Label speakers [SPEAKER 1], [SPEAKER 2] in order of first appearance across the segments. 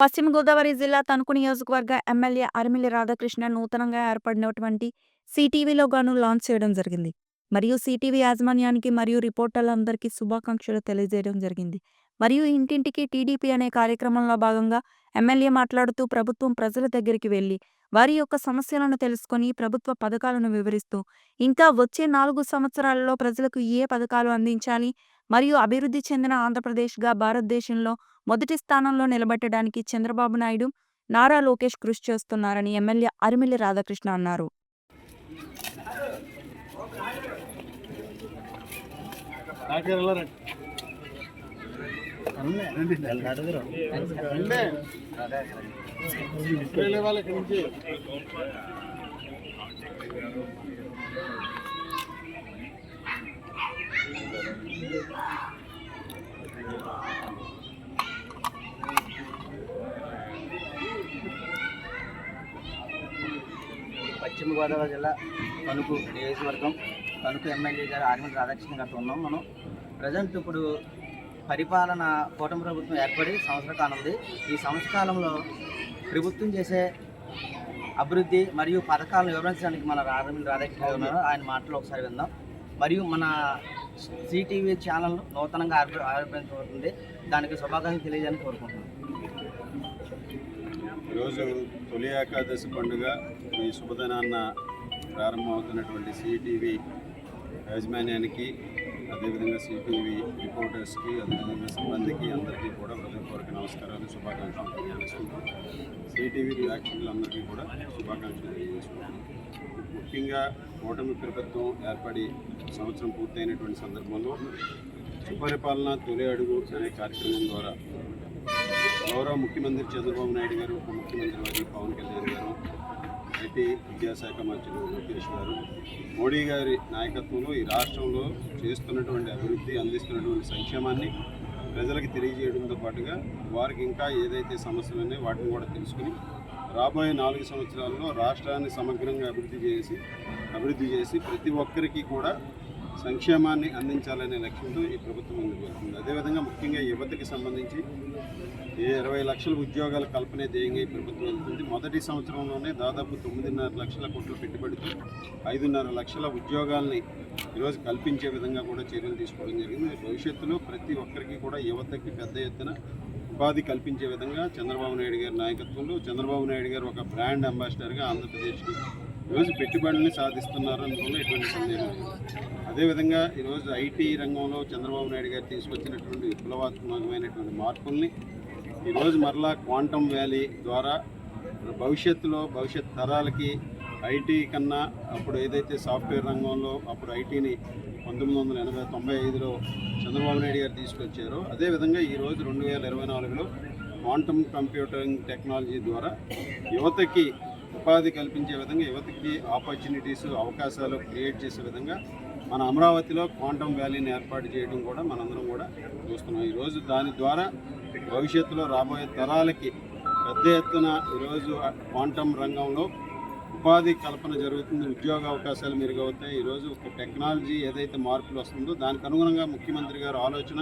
[SPEAKER 1] పశ్చిమ గోదావరి జిల్లా తణుకు నియోజకవర్గ ఎమ్మెల్యే అరిమిలి రాధాకృష్ణ నూతనంగా ఏర్పడినటువంటి సిటీవీలో గాను లాంచ్ చేయడం జరిగింది. మరియు సిటీవీ యాజమాన్యానికి మరియు రిపోర్టర్లందరికీ శుభాకాంక్షలు తెలియజేయడం జరిగింది. మరియు ఇంటింటికి టీడీపీ అనే కార్యక్రమంలో భాగంగా ఎమ్మెల్యే మాట్లాడుతూ ప్రభుత్వం ప్రజల దగ్గరికి వెళ్ళి వారి యొక్క సమస్యలను తెలుసుకొని ప్రభుత్వ పథకాలను వివరిస్తూ ఇంకా వచ్చే నాలుగు సంవత్సరాలలో ప్రజలకు ఏ పథకాలు అందించాలి మరియు అభివృద్ధి చెందిన ఆంధ్రప్రదేశ్గా భారతదేశంలో మొదటి స్థానంలో నిలబెట్టడానికి చంద్రబాబు నాయుడు నారా లోకేష్ కృషి చేస్తున్నారని ఎమ్మెల్యే అరిమిల్లి రాధాకృష్ణ అన్నారు.
[SPEAKER 2] పశ్చిమ గోదావరి జిల్లా తణుకు నియోజకవర్గం తణుకు ఎమ్మెల్యే గారు ఆర్మీ రాధాకృష్ణ గారితో ఉన్నాం మనం. ప్రజెంట్ ఇప్పుడు పరిపాలన కూటమి ప్రభుత్వం ఏర్పడి సంవత్సర కాలం ఉంది. ఈ సంవత్సర కాలంలో ప్రభుత్వం చేసే అభివృద్ధి మరియు పథకాలను వివరించడానికి మన ఆర్మీ రాధాకృష్ణ గారు ఉన్నారు. ఆయన మాటలు ఒకసారి విందాం. మరియు మన సిటీవీ ఛానల్ నూతనంగా ఆరోపించబడుతుంది ఆవిర్భవించబడుతుంది. దానికి శుభాకాంక్షలు తెలియజేయాలని కోరుకుంటున్నాను
[SPEAKER 3] ఈరోజు తొలి ఏకాదశి పండుగ. ఈ శుభదినాన్న ప్రారంభమవుతున్నటువంటి సిటీవీ యాజమాన్యానికి అదేవిధంగా సిటీవీ రిపోర్టర్స్కి అదేవిధంగా సిబ్బందికి అందరికీ కూడా హృదయపూర్వక నమస్కారాలు శుభాకాంక్షలు తెలియజేసుకుంటాం సిటీవీ ప్రేక్షకులందరికీ కూడా శుభాకాంక్షలు తెలియజేసుకుంటాం ముఖ్యంగా కూటమి ప్రభుత్వం ఏర్పడి సంవత్సరం పూర్తయినటువంటి సందర్భంలో సుపరిపాలన తొలి అడుగు అనే కార్యక్రమం ద్వారా గౌరవ ముఖ్యమంత్రి చంద్రబాబు నాయుడు గారు ఉప ముఖ్యమంత్రి వారి పవన్ కళ్యాణ్ గారు ఐటీ విద్యాశాఖ మంత్రులు లోకేష్ గారు మోడీ గారి నాయకత్వంలో ఈ రాష్ట్రంలో చేస్తున్నటువంటి అభివృద్ధి అందిస్తున్నటువంటి సంక్షేమాన్ని ప్రజలకు తెలియజేయడంతో పాటుగా వారికి ఇంకా ఏదైతే సమస్యలు ఉన్నాయో వాటిని కూడా తెలుసుకుని రాబోయే నాలుగు సంవత్సరాల్లో రాష్ట్రాన్ని సమగ్రంగా అభివృద్ధి చేసి అభివృద్ధి చేసి ప్రతి ఒక్కరికి కూడా సంక్షేమాన్ని అందించాలనే లక్ష్యంతో ఈ ప్రభుత్వం ముందుకు వెళ్తుంది. అదేవిధంగా ముఖ్యంగా యువతకి సంబంధించి ఇరవై లక్షల ఉద్యోగాల కల్పనే ధ్యేయంగా ఈ ప్రభుత్వం వెళ్తుంది. మొదటి సంవత్సరంలోనే దాదాపు తొమ్మిదిన్నర లక్షల కోట్ల పెట్టుబడితో ఐదున్నర లక్షల ఉద్యోగాల్ని ఈరోజు కల్పించే విధంగా కూడా చర్యలు తీసుకోవడం జరిగింది. భవిష్యత్తులో ప్రతి ఒక్కరికి కూడా యువతకి పెద్ద ఎత్తున ఉపాధి కల్పించే విధంగా చంద్రబాబు నాయుడు గారి నాయకత్వంలో చంద్రబాబు నాయుడు గారు ఒక బ్రాండ్ అంబాసిడర్గా ఆంధ్రప్రదేశ్కి ఈరోజు పెట్టుబడుల్ని సాధిస్తున్నారు అందువల్ల ఎటువంటి సందేహం లేదు. అదేవిధంగా ఈరోజు ఐటీ రంగంలో చంద్రబాబు నాయుడు గారు తీసుకొచ్చినటువంటి విప్లవాత్మకమైనటువంటి మార్పుల్ని ఈరోజు మరలా క్వాంటమ్ వ్యాలీ ద్వారా భవిష్యత్తులో భవిష్యత్ తరాలకి ఐటీ కన్నా అప్పుడు ఏదైతే సాఫ్ట్వేర్ రంగంలో అప్పుడు ఐటీని పంతొమ్మిది వందల ఎనభై తొంభై ఐదులో చంద్రబాబు నాయుడు గారు తీసుకొచ్చారో అదేవిధంగా ఈరోజు రెండు వేల ఇరవై నాలుగులో క్వాంటమ్ కంప్యూటింగ్ టెక్నాలజీ ద్వారా యువతకి ఉపాధి కల్పించే విధంగా యువతకి ఆపర్చునిటీస్ అవకాశాలు క్రియేట్ చేసే విధంగా మన అమరావతిలో క్వాంటమ్ వ్యాలీని ఏర్పాటు చేయడం కూడా మనందరం కూడా చూస్తున్నాం. ఈరోజు దాని ద్వారా భవిష్యత్తులో రాబోయే తరాలకి పెద్ద ఎత్తున ఈరోజు క్వాంటమ్ రంగంలో ఉపాధి కల్పన జరుగుతుంది. ఉద్యోగ అవకాశాలు మెరుగవుతాయి. ఈరోజు ఒక టెక్నాలజీ ఏదైతే మార్పులు వస్తుందో దానికి అనుగుణంగా ముఖ్యమంత్రి గారు ఆలోచన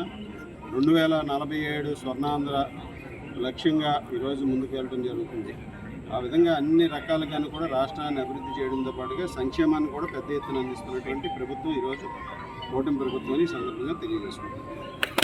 [SPEAKER 3] రెండు వేల నలభై ఏడు స్వర్ణాంధ్ర లక్ష్యంగా ఈరోజు ముందుకు వెళ్ళడం జరుగుతుంది. ఆ విధంగా అన్ని రకాలుగాను కూడా రాష్ట్రాన్ని అభివృద్ధి చేయడంతో పాటుగా సంక్షేమాన్ని కూడా పెద్ద ఎత్తున అందిస్తున్నటువంటి ప్రభుత్వం ఈరోజు కూటమి ప్రభుత్వం ఈ సందర్భంగా తెలియజేసుకుంటుంది